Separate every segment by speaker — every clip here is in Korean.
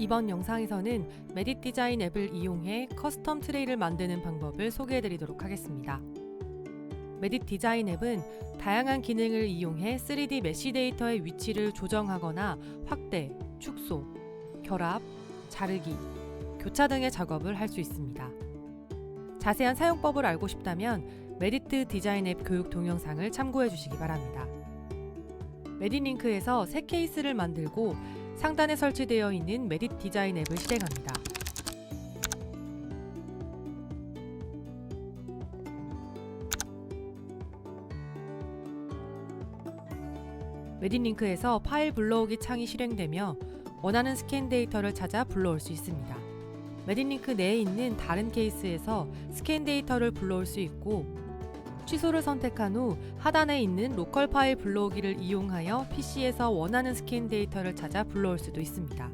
Speaker 1: 이번 영상에서는 메딧 디자인 앱을 이용해 커스텀 트레이를 만드는 방법을 소개해 드리도록 하겠습니다. 메딧 디자인 앱은 다양한 기능을 이용해 3D 메시 데이터의 위치를 조정하거나 확대, 축소, 결합, 자르기, 교차 등의 작업을 할 수 있습니다. 자세한 사용법을 알고 싶다면 메디트 디자인 앱 교육 동영상을 참고해 주시기 바랍니다. 메딧 링크에서 새 케이스를 만들고 상단에 설치되어 있는 메딧 디자인 앱을 실행합니다. 메딧 링크에서 파일 불러오기 창이 실행되며 원하는 스캔 데이터를 찾아 불러올 수 있습니다. 메딧 링크 내에 있는 다른 케이스에서 스캔 데이터를 불러올 수 있고 취소를 선택한 후 하단에 있는 로컬 파일 불러오기를 이용하여 PC에서 원하는 스캔 데이터를 찾아 불러올 수도 있습니다.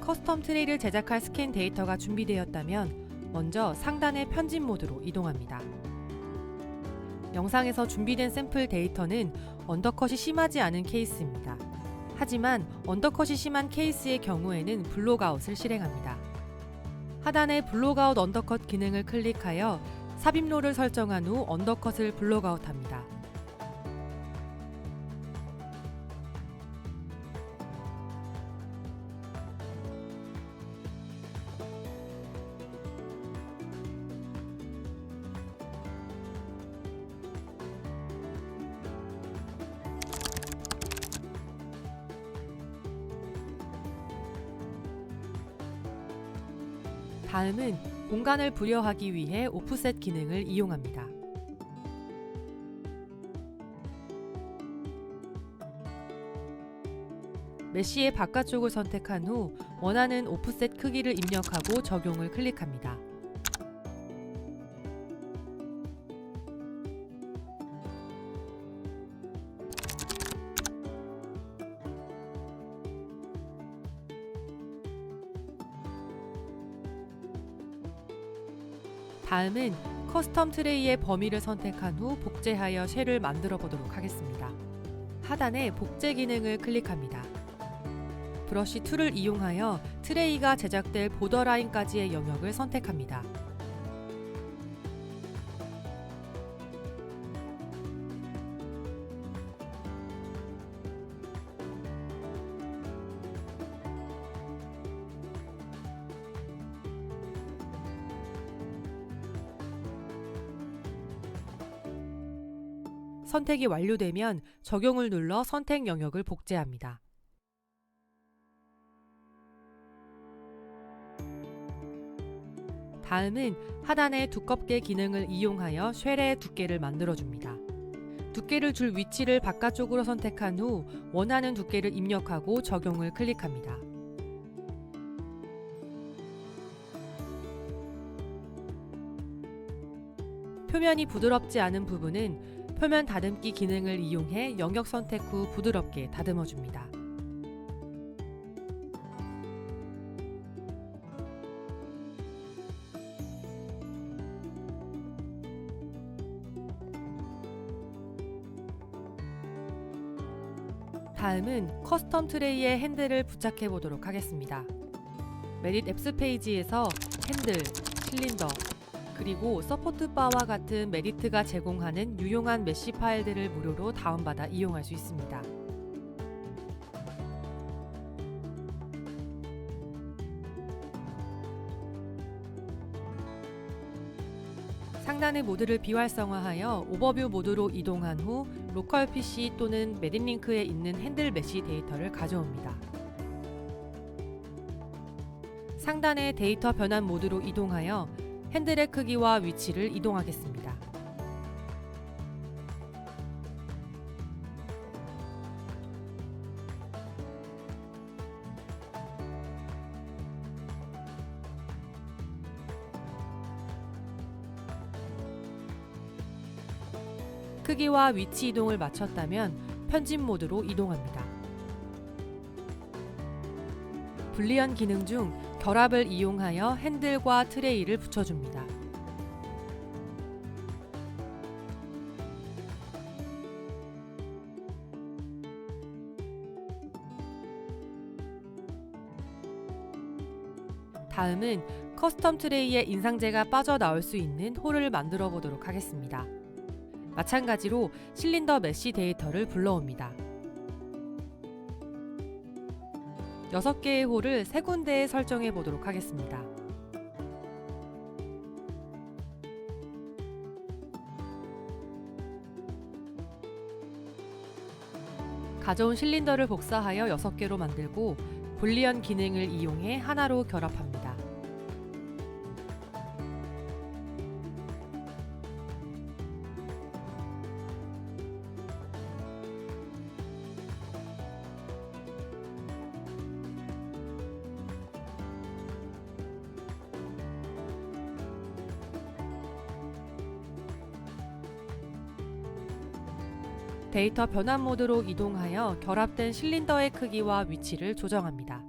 Speaker 1: 커스텀 트레이를 제작할 스캔 데이터가 준비되었다면 먼저 상단의 편집 모드로 이동합니다. 영상에서 준비된 샘플 데이터는 언더컷이 심하지 않은 케이스입니다. 하지만 언더컷이 심한 케이스의 경우에는 블록아웃을 실행합니다. 하단의 블록아웃 언더컷 기능을 클릭하여 삽입로를 설정한 후 언더컷을 블록아웃합니다. 다음은 공간을 부여하기 위해 오프셋 기능을 이용합니다. 메시의 바깥쪽을 선택한 후 원하는 오프셋 크기를 입력하고 적용을 클릭합니다. 다음은 커스텀 트레이의 범위를 선택한 후 복제하여 쉘을 만들어 보도록 하겠습니다. 하단에 복제 기능을 클릭합니다. 브러쉬 툴을 이용하여 트레이가 제작될 보더라인까지의 영역을 선택합니다. 선택이 완료되면 적용을 눌러 선택 영역을 복제합니다. 다음은 하단의 두껍게 기능을 이용하여 쉘의 두께를 만들어줍니다. 두께를 줄 위치를 바깥쪽으로 선택한 후 원하는 두께를 입력하고 적용을 클릭합니다. 표면이 부드럽지 않은 부분은 표면 다듬기 기능을 이용해 영역 선택 후 부드럽게 다듬어 줍니다. 다음은 커스텀 트레이에 핸들을 부착해 보도록 하겠습니다. 메릿 앱스 페이지에서 핸들, 실린더, 그리고 서포트 바와 같은 메리트가 제공하는 유용한 메시 파일들을 무료로 다운받아 이용할 수 있습니다. 상단의 모드를 비활성화하여 오버뷰 모드로 이동한 후 로컬 PC 또는 메딘링크에 있는 핸들 메시 데이터를 가져옵니다. 상단의 데이터 변환 모드로 이동하여 핸들의 크기와 위치를 이동하겠습니다. 크기와 위치 이동을 마쳤다면 편집 모드로 이동합니다. 불리언 기능 중 결합을 이용하여 핸들과 트레이를 붙여줍니다. 다음은 커스텀 트레이에 인상재가 빠져나올 수 있는 홀을 만들어 보도록 하겠습니다. 마찬가지로 실린더 메쉬 데이터를 불러옵니다. 6개의 홀을 세 군데에 설정해 보도록 하겠습니다. 가져온 실린더를 복사하여 6개로 만들고 불리언 기능을 이용해 하나로 결합합니다. 데이터 변환 모드로 이동하여 결합된 실린더의 크기와 위치를 조정합니다.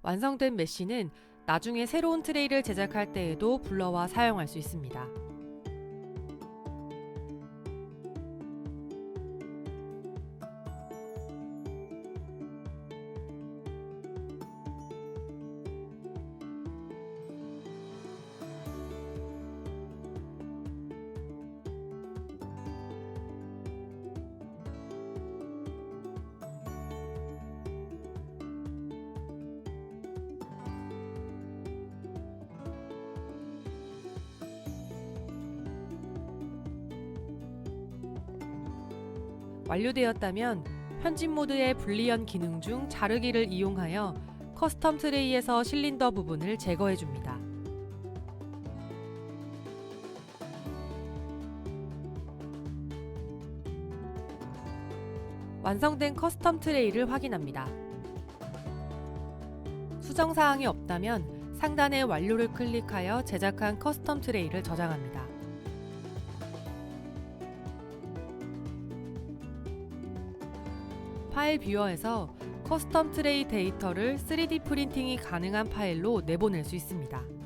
Speaker 1: 완성된 메쉬는 나중에 새로운 트레이를 제작할 때에도 불러와 사용할 수 있습니다. 완료되었다면 편집 모드의 불리언 기능 중 자르기를 이용하여 커스텀 트레이에서 실린더 부분을 제거해 줍니다. 완성된 커스텀 트레이를 확인합니다. 수정 사항이 없다면 상단의 완료를 클릭하여 제작한 커스텀 트레이를 저장합니다. 파일 뷰어에서 커스텀 트레이 데이터를 3D 프린팅이 가능한 파일로 내보낼 수 있습니다.